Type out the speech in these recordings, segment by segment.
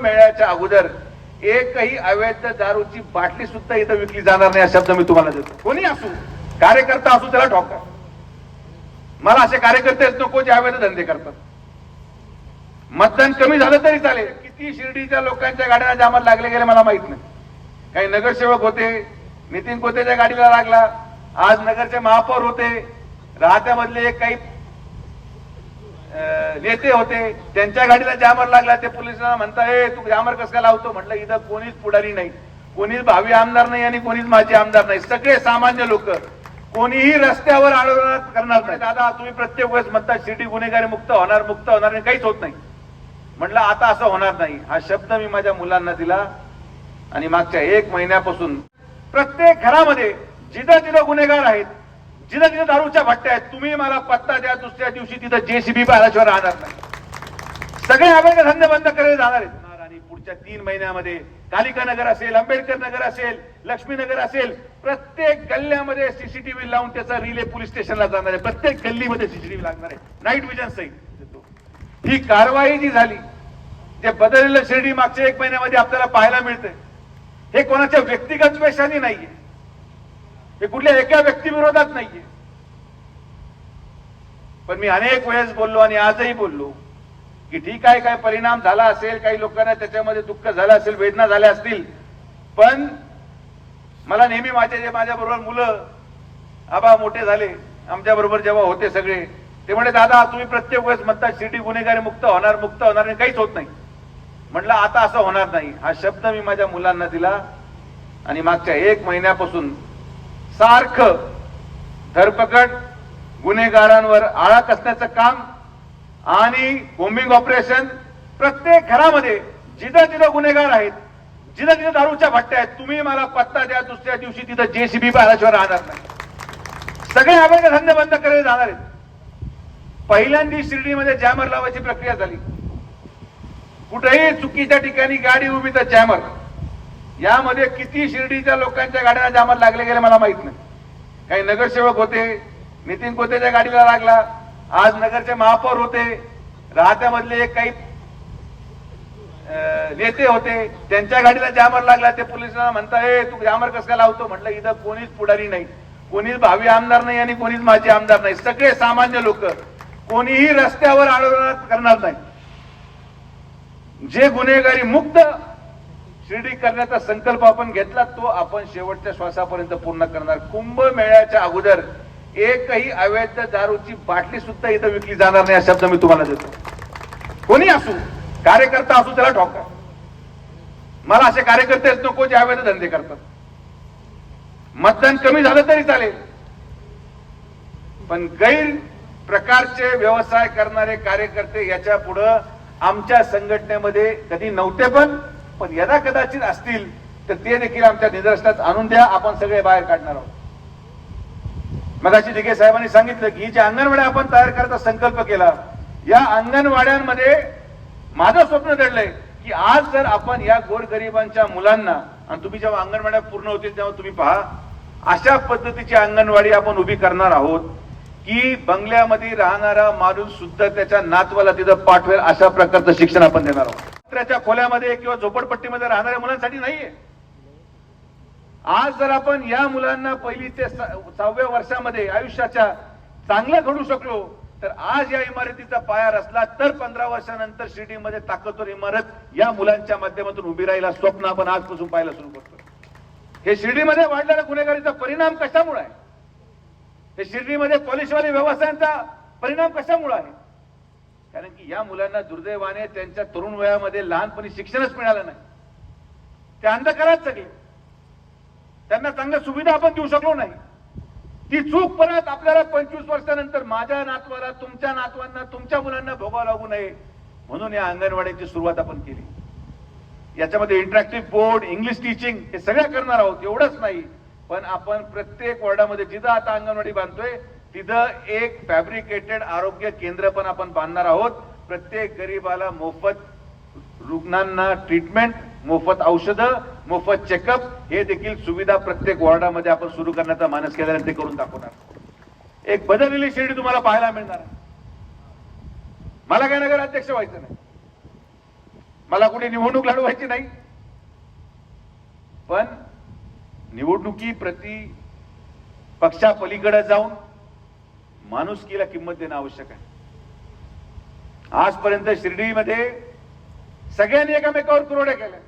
कुंभमेळ्याच्या अगोदर एकही अवैध दारूची बाटली सुद्धा इथं विकली जाणार नाही हा शब्द मी तुम्हाला देतो. कोणी असू? कार्यकर्ता असू त्याला ठोका. मला असे कार्यकर्तेच नको जे अवैध धंदे करतात. मतदान कमी झालं तरी चालेल. किती शिर्डीच्या लोकांच्या गाड्यांना जामात लागले गेले मला माहीत नाही. काही नगरसेवक होते नितीन कोतेच्या गाडीला लागला. आज नगरचे महापौर होते. राहत्यामधले काही नेते होते त्यांच्या गाडीला जामर लागला ते पोलिसांना म्हणता हे तू जामर कसं काय लावतो? म्हटलं इथं कोणीच पुढारी नाही. कोणीच भावी आमदार नाही आणि कोणीच माजी आमदार नाही. सगळे सामान्य लोक. कोणीही रस्त्यावर आंदोलन करणार नाही. दादा तुम्ही प्रत्येक वेळेस म्हणता शिर्डी गुन्हेगारी मुक्त होणार मुक्त होणार आणि काहीच होत नाही. म्हटलं आता असं होणार नाही. हा शब्द मी माझ्या मुलांना दिला आणि मागच्या एक महिन्यापासून प्रत्येक घरामध्ये जिथं जिथं गुन्हेगार आहेत जिथं जिथं दारूच्या भट्ट्या आहेत. तुम्ही मला पत्ता द्या दुसऱ्या दिवशी तिथं जेसीबी पाहिल्याशिवाय राहणार नाही. सगळे अवैध धंदे बंद करायला जाणार आहेत. आणि पुढच्या तीन महिन्यामध्ये कालिका नगर असेल आंबेडकर नगर असेल लक्ष्मीनगर असेल प्रत्येक गल्ल्यामध्ये सीसीटीव्ही लावून त्याचा रिले पोलीस स्टेशनला जाणार आहे. प्रत्येक गल्लीमध्ये सीसीटीव्ही लागणार आहे. नाईट विजन सहित. ही कारवाई जी झाली जे बदललेलं शिर्डी मागच्या एक महिन्यामध्ये आपल्याला पाहायला मिळतंय. हे कोणाच्या व्यक्तिगत वेशाने नाहीये. हे कुठल्या एका व्यक्तीविरोधात नाहीये. पण मी अनेक वेळेस बोललो आणि आजही बोललो की ठीक आहे काय परिणाम झाला असेल काही लोकांना त्याच्यामध्ये दुःख झालं असेल वेदना झाल्या असतील पण मला नेहमी माझे जे माझ्या बरोबर मुलं आबा मोठे झाले आमच्या बरोबर जेव्हा होते सगळे ते म्हणे दादा तुम्ही प्रत्येक वेळेस म्हणता शिर्डी गुन्हेगारी मुक्त होणार मुक्त होणार आणि काहीच होत नाही. म्हटलं आता असं होणार नाही. हा शब्द मी माझ्या मुलांना दिला आणि मागच्या एक महिन्यापासून सारखं धरपकड गुन्हेगारांवर आळा कसण्याचं काम आणि बॉम्बिंग ऑपरेशन प्रत्येक घरामध्ये जिथं जिथं गुन्हेगार आहेत जिथं जिथं दारूच्या भट्ट्या आहेत तुम्ही मला पत्ता द्या दुसऱ्या दिवशी तिथं जेसीबी पाहिल्याशिवाय राहणार नाही. सगळे आपण धंदे बंद करायला जाणार आहेत. पहिल्यांदा शिर्डीमध्ये जॅमर लावायची प्रक्रिया झाली. कुठेही चुकीच्या ठिकाणी गाडी उभी तर जॅमर यामध्ये किती शिर्डीच्या लोकांच्या गाड्यांना जामात लागले गेले मला माहीत नाही. काही नगरसेवक होते नितीन कोतेच्या गाडीला लागला आज नगरचे महापौर होते राहत्यामधले काही नेते होते त्यांच्या गाडीला जामर लागला ते पोलिसांना म्हणता ए तू जामर कसं लावतो? म्हटलं इथं कोणीच पुढारी नाही कोणीच भावी आमदार नाही आणि कोणीच माजी आमदार नाही सगळे सामान्य लोक कोणीही रस्त्यावर आंदोलन करणार नाही. जे गुन्हेगारी मुक्त शिर्डी करण्याचा संकल्प आपण घेतला तो आपण शेवटच्या श्वासापर्यंत पूर्ण करणार. कुंभमेळ्याच्या अगोदर एकही अवैध दारूची बाटली सुद्धा इथं विकली जाणार नाही हा शब्द मी तुम्हाला देतो. कोणी असू कार्यकर्ता असू त्याला ठोका मला असे कार्यकर्तेच नको जे अवैध धंदे करतात. मतदान कमी झालं तरी चालेल. पण गैर प्रकारचे व्यवसाय करणारे कार्यकर्ते याच्या पुढं आमच्या संघटनेमध्ये कधी नव्हते पण पण यदा कदाचित असतील तर ते देखील आमच्या निदर्शनात आणून द्या आपण सगळे बाहेर काढणार आहोत. मगाशी दिघे साहेबांनी सांगितलं की ही ज्या अंगणवाड्या आपण तयार करायचा संकल्प केला या अंगणवाड्यांमध्ये माझं स्वप्न दडलंय की आज जर आपण या गोरगरिबांच्या मुलांना आणि तुम्ही जेव्हा अंगणवाड्या पूर्ण होतील तेव्हा तुम्ही पहा अशा पद्धतीची अंगणवाडी आपण उभी करणार आहोत की बंगल्यामध्ये राहणारा माणूस सुद्धा त्याच्या नातवाला तिथं पाठवेल अशा प्रकारचं शिक्षण आपण देणार आहोत. त्याच्या खोल्यामध्ये किंवा झोपडपट्टीमध्ये राहणाऱ्या मुलांसाठी नाहीये. आज जर आपण या मुलांना पहिली ते सहाव्या वर्षामध्ये आयुष्याच्या चांगलं घडू शकलो तर आज या इमारतीचा पाया रचला तर पंधरा वर्षानंतर शिर्डीमध्ये ताकदवर इमारत या मुलांच्या माध्यमातून उभी राहिला स्वप्न आपण आजपासून पाहायला सुरू करतो. हे शिर्डीमध्ये वाढलेला गुन्हेगारीचा परिणाम कशामुळे आहे? हे शिर्डीमध्ये पॉलिशवाले व्यवसायांचा परिणाम कशामुळे आहे? कारण की या मुलांना दुर्दैवाने त्यांच्या तरुण वयामध्ये लहानपणी शिक्षणच मिळालं नाही. ते अंधकारात सगळे त्यांना चांगल्या सुविधा आपण देऊ शकलो नाही. ती चूक परत आपल्याला पंचवीस वर्षानंतर माझ्या नातवाला तुमच्या नातवांना तुमच्या मुलांना भोगावं लागू नये म्हणून या अंगणवाडीची सुरुवात आपण केली. याच्यामध्ये इंटरॅक्टिव्ह बोर्ड इंग्लिश टीचिंग हे सगळं करणार आहोत एवढंच नाही. पण आपण प्रत्येक वॉर्डामध्ये जिथं आता अंगणवाडी बांधतोय तिथं एक फॅब्रिकेटेड आरोग्य केंद्र पण आपण बांधणार आहोत. प्रत्येक गरीबाला मोफत रुग्णांना ट्रीटमेंट मोफत औषधं मोफत चेकअप हे देखील सुविधा प्रत्येक वॉर्डामध्ये आपण सुरू करण्याचा मानस केला ते करून दाखवणार एक बदललेली शेडी तुम्हाला पाहायला मिळणार मला काय नगर अध्यक्ष व्हायचं नाही. मला कुठे निवडणूक लढवायची नाही. पण निवडणुकी प्रति पक्षापलीकडे जाऊन माणुसकीला किंमत देणं आवश्यक आहे. आजपर्यंत शिर्डीमध्ये सगळ्यांनी एकामेकावर कुरोड्या केल्या.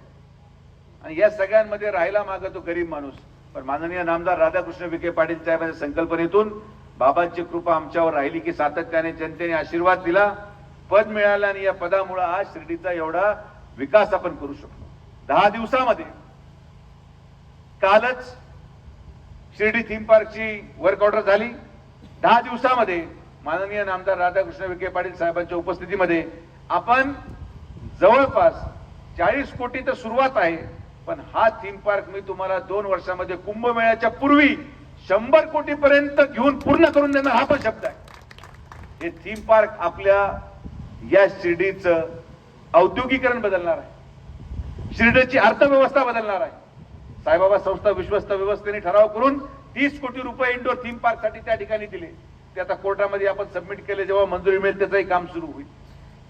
आणि या सगळ्यांमध्ये राहिला मागतो गरीब माणूस. पण माननीय नामदार राधाकृष्ण विखे पाटील साहेबांच्या संकल्पनेतून बाबांची कृपा आमच्यावर राहिली की सातत्याने जनतेने आशीर्वाद दिला पद मिळालं आणि या पदामुळे आज शिर्डीचा एवढा विकास आपण करू शकतो. दहा दिवसामध्ये कालच शिर्डी थीम पार्कची वर्क ऑर्डर झाली. दहा दिवसामध्ये माननीय नामदार राधाकृष्ण विखे पाटील साहेबांच्या उपस्थितीमध्ये आपण जवळपास चाळीस कोटी तर सुरुवात आहे पण हा थीम पार्क मी तुम्हाला दोन वर्षामध्ये कुंभमेळ्याच्या पूर्वी शंभर कोटी पर्यंत घेऊन पूर्ण करून देणार हा पण शब्द आहे. हे थीम पार्क आपल्या या शिर्डीचं औद्योगिकरण बदलणार आहे. शिर्डीची अर्थव्यवस्था बदलणार आहे. साईबाबा संस्था विश्वस्त व्यवस्थेने ठराव करून तीस कोटी रुपये इंडोर थीम पार्कसाठी त्या ठिकाणी दिले. ते आता कोर्टामध्ये आपण सबमिट केले जेव्हा मंजुरी मिळेल त्याचंही काम सुरू होईल.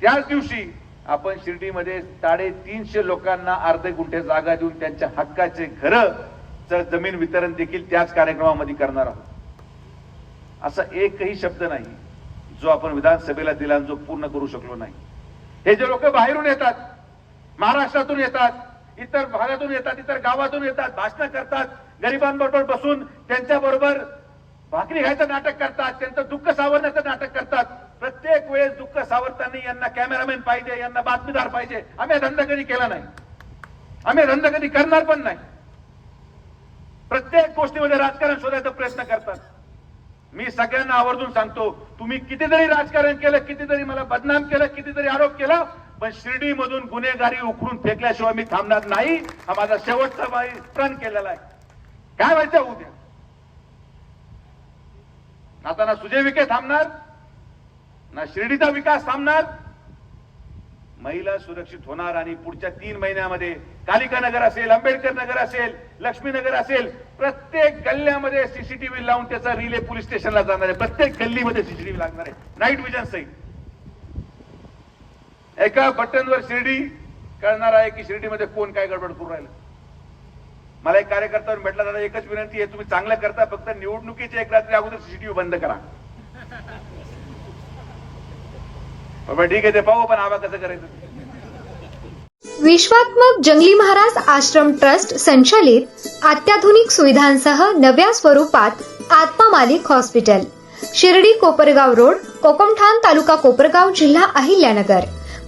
त्याच दिवशी आपण शिर्डीमध्ये साडेतीनशे लोकांना अर्धे गुंठे जागा देऊन त्यांच्या हक्काचे घर जमीन वितरण देखील त्याच कार्यक्रमामध्ये करणार आहोत. असा एकही शब्द नाही जो आपण विधानसभेला दिला जो पूर्ण करू शकलो नाही. हे जे लोक बाहेरून येतात महाराष्ट्रातून येतात इतर भागातून येतात इतर गावातून येतात भाषण करतात गरिबांबरोबर बसून त्यांच्याबरोबर भाकरी घ्यायचं नाटक करतात त्यांचं दुःख सावरण्याचं नाटक करतात. प्रत्येक वेळेस दुःख सावरताना यांना कॅमेरामॅन पाहिजे यांना बातमीदार पाहिजे. आम्ही धंदा कधी केला नाही. आम्ही धंदा कधी करणार पण नाही. प्रत्येक गोष्टीमध्ये राजकारण शोधायचा प्रयत्न करतात. मी सगळ्यांना आवर्जून सांगतो तुम्ही कितीतरी राजकारण केलं कितीतरी मला बदनाम केलं कितीतरी आरोप केला पण शिर्डीमधून गुन्हेगारी उखडून फेकल्याशिवाय मी थांबणार नाही. हा माझा शेवटचा प्रण केलेला आहे. काय व्हायचं उद्या? आता ना सुजय विखे थांबणार ना शिर्डीचा विकास थांबणार. महिला सुरक्षित होणार आणि पुढच्या तीन महिन्यामध्ये कालिका नगर असेल आंबेडकर नगर असेल लक्ष्मीनगर असेल प्रत्येक गल्ल्यामध्ये सीसीटीव्ही लावून त्याचा रिले पोलीस स्टेशनला जाणार आहे. प्रत्येक गल्लीमध्ये सीसीटीव्ही लागणार आहे. नाईट विजन सहित. एका बटनवर शिर्डी कळणार आहे की शिर्डीमध्ये कोण काय गडबड करून राहिलं? मला एक कार्यकर्ता भेटला दादा एकच विनंती आहे तुम्ही चांगलं करता फक्त निवडणुकीच्या एक रात्री अगोदर सीसीटीव्ही बंद करा. बाबा ठीक आहे ते पाहू पण आवा कसं करायचं. विश्वात्मक जंगली महाराज आश्रम ट्रस्ट संचालित अत्याधुनिक सुविधांसह नव्या स्वरूपात आत्मा मालिक हॉस्पिटल शिर्डी कोपरगाव रोड कोकमठाण तालुका कोपरगाव जिल्हा अहिल्यानगर.